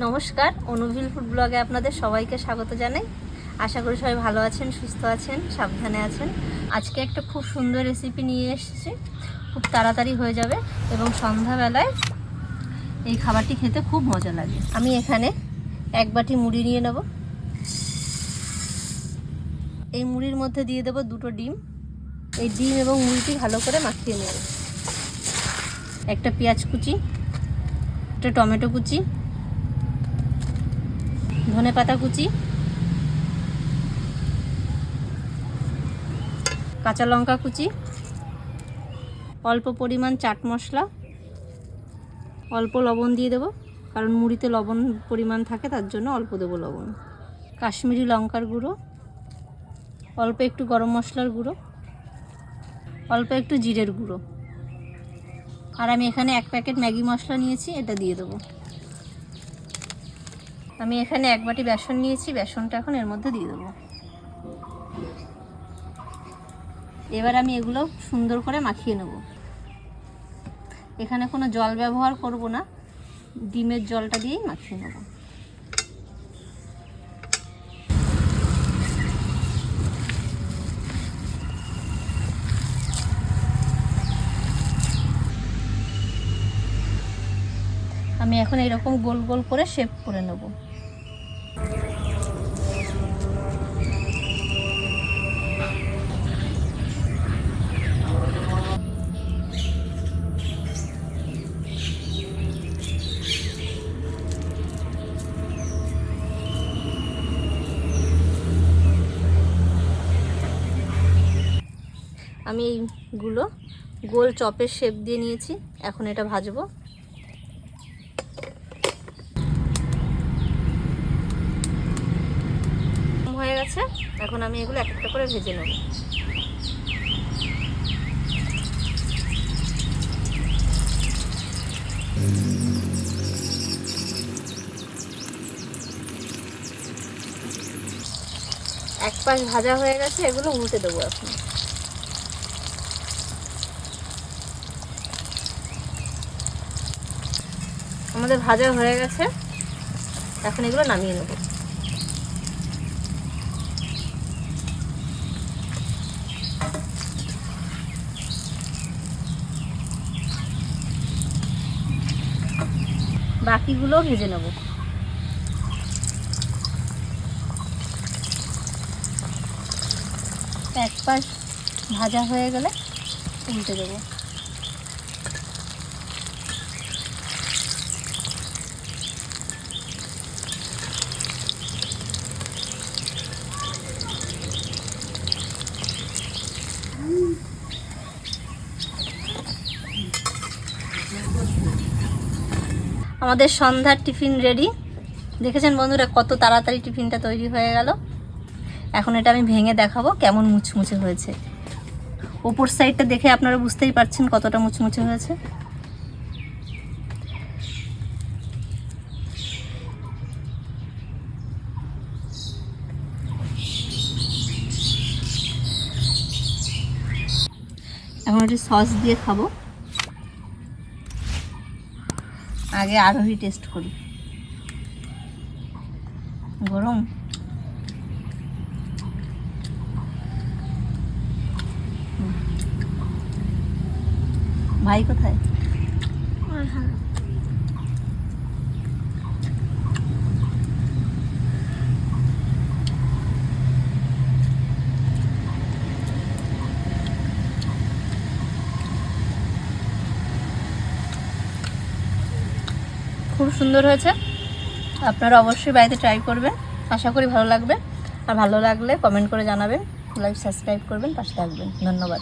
নমস্কার, অনুভিল ফুড ব্লগে আপনাদের সবাইকে স্বাগত জানাই। আশা করি সবাই ভালো আছেন, সুস্থ আছেন, সাবধানে আছেন। আজকে একটা খুব সুন্দর রেসিপি নিয়ে এসেছি। খুব তাড়াতাড়ি হয়ে যাবে এবং সন্ধ্যাবেলায় এই খাবারটি খেতে খুব মজা লাগে। আমি এখানে এক বাটি মুড়ি নিয়ে নেব। এই মুড়ির মধ্যে দিয়ে দেবো দুটো ডিম। এই ডিম এবং মুড়িটি ভালো করে মাখিয়ে নেব। একটা পেঁয়াজ কুচি, একটা টমেটো কুচি ধনে পাতা কুচি, কাঁচা লঙ্কা কুচি, অল্প পরিমাণ চাট মশলা, অল্প লবণ দিয়ে দেবো, কারণ মুড়িতে লবণ পরিমাণ থাকে, তার জন্য অল্প দেবো লবণ। কাশ্মীরি লঙ্কার গুঁড়ো, অল্প একটু গরম মশলার গুঁড়ো, অল্প একটু জিরের গুঁড়ো। আর আমি এখানে এক প্যাকেট ম্যাগি মশলা নিয়েছি, এটা দিয়ে দেবো। আমি এখানে এক বাটি বেসন নিয়েছি, বেসনটা এখন এর মধ্যে দিয়ে দেবো। এবার আমি এগুলো সুন্দর করে মাখিয়ে নেব। এখানে কোনো জল ব্যবহার করব না, ডিমের জলটা দিয়েই মাখিয়ে নেব। আমি এখন এরকম গোল গোল করে শেপ করে নেব। আমি এইগুলো গোল চপের শেপ দিয়ে নিয়েছি। এখন এটা ভাজবো। হয়ে গেছে। এখন আমি এগুলো এক একটা করে ভেজে নেব। এক পাশ ভাজা হয়ে গেছে, এগুলো উল্টে দেবো এখন। আমাদের ভাজা হয়ে গেছে। এখন এগুলো নামিয়ে নেব। বাকিগুলো ভেজে নেব। এক পাশ ভাজা হয়ে গেলে উল্টে দেবো। আমাদের সন্ধ্যার টিফিন রেডি দেখেছেন বন্ধুরা কত তাড়াতাড়ি টিফিনটা তৈরি হয়ে গেল। এখন এটা আমি ভেঙে দেখাবো কেমন মুচমুচে হয়েছে। ওপর সাইডটা দেখে আপনারা বুঝতেই পারছেন কতটা মুচমুচে হয়েছে। এখন একটু সস দিয়ে খাব। আগে আরোহী টেস্ট করি। গরম? ভাই কোথায়? খুব সুন্দর হয়েছে। আপনারা অবশ্যই বাড়িতে ট্রাই করবেন। আশা করি ভালো লাগবে। আর ভালো লাগলে কমেন্ট করে জানাবেন। লাইক সাবস্ক্রাইব করবেন, পাশে থাকবেন। ধন্যবাদ।